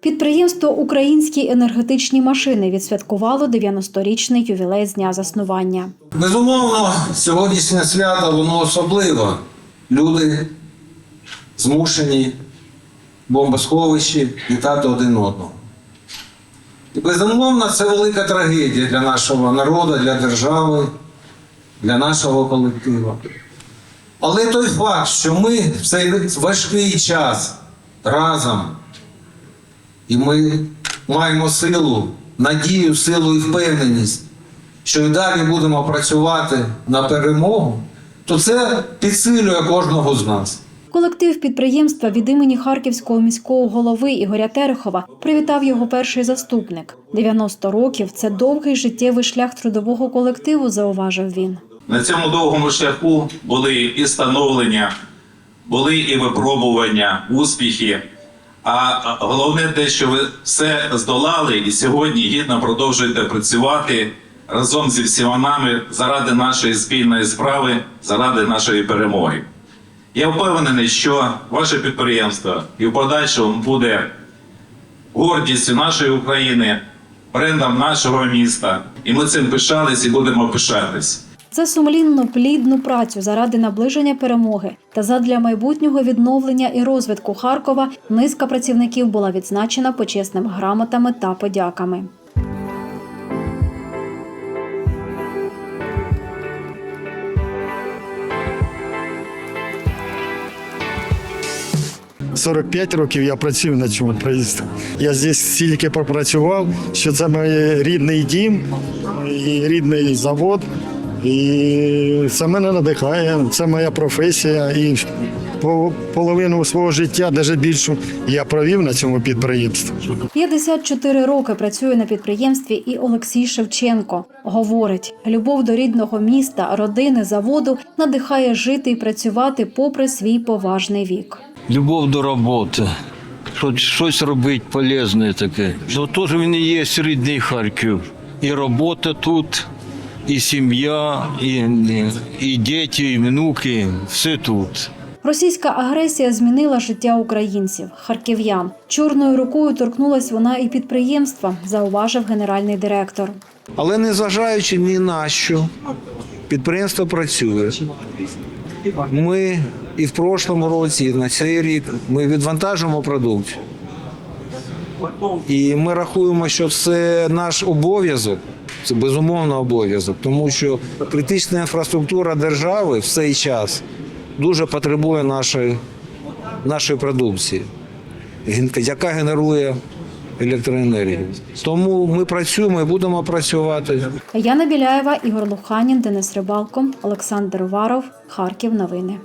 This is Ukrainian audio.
Підприємство Українські енергетичні машини відсвяткувало 90-річний ювілей з дня заснування. Безумовно, сьогоднішнє свято воно особливе. Люди змушені бомбосховищі вітати один одного. І безумовно, це велика трагедія для нашого народу, для держави, для нашого колективу. Але той факт, що ми в цей важкий час разом, і ми маємо силу, надію, силу і впевненість, що і далі будемо працювати на перемогу, то це підсилює кожного з нас. Колектив підприємства від імені Харківського міського голови Ігоря Терехова привітав його перший заступник. 90 років це довгий життєвий шлях трудового колективу, зауважив він. На цьому довгому шляху були і становлення, були і випробування, успіхи. А головне те, що ви все здолали і сьогодні гідно продовжуєте працювати разом зі всіма нами заради нашої спільної справи, заради нашої перемоги. Я впевнений, що ваше підприємство і в подальшому буде гордістю нашої України, брендом нашого міста. І ми цим пишались і будемо пишатись. За сумлінну плідну працю заради наближення перемоги та задля майбутнього відновлення і розвитку Харкова низка працівників була відзначена почесними грамотами та подяками. – 45 років я працюю на цьому проїзді. Я здесь стільки попрацював, що це мій рідний дім і рідний завод. І це мене надихає, це моя професія. І по- половину свого життя, навіть більшу, я провів на цьому підприємстві. 54 роки працює на підприємстві і Олексій Шевченко. Говорить, любов до рідного міста, родини, заводу надихає жити і працювати попри свій поважний вік. любов до роботи. Щось, щось робити полезне таке. Ну, теж він і є рідний Харків. І робота тут, і сім'я, і, і, і діти, і внуки, все тут. Російська агресія змінила життя українців, харків'ян. Чорною рукою торкнулась вона і підприємства, зауважив генеральний директор. Але незважаючи ні на що, підприємство працює. Ми і в прошлому році, і на цей рік ми відвантажуємо продукцію. І ми рахуємо, що це наш обов'язок, це безумовно обов'язок, тому що критична інфраструктура держави в цей час дуже потребує нашої, нашої продукції, яка генерує електроенергію. Тому ми працюємо і будемо працювати. Яна Біляєва, Ігор Луханін, Денис Рибалко, Олександр Варов, Харків. Новини.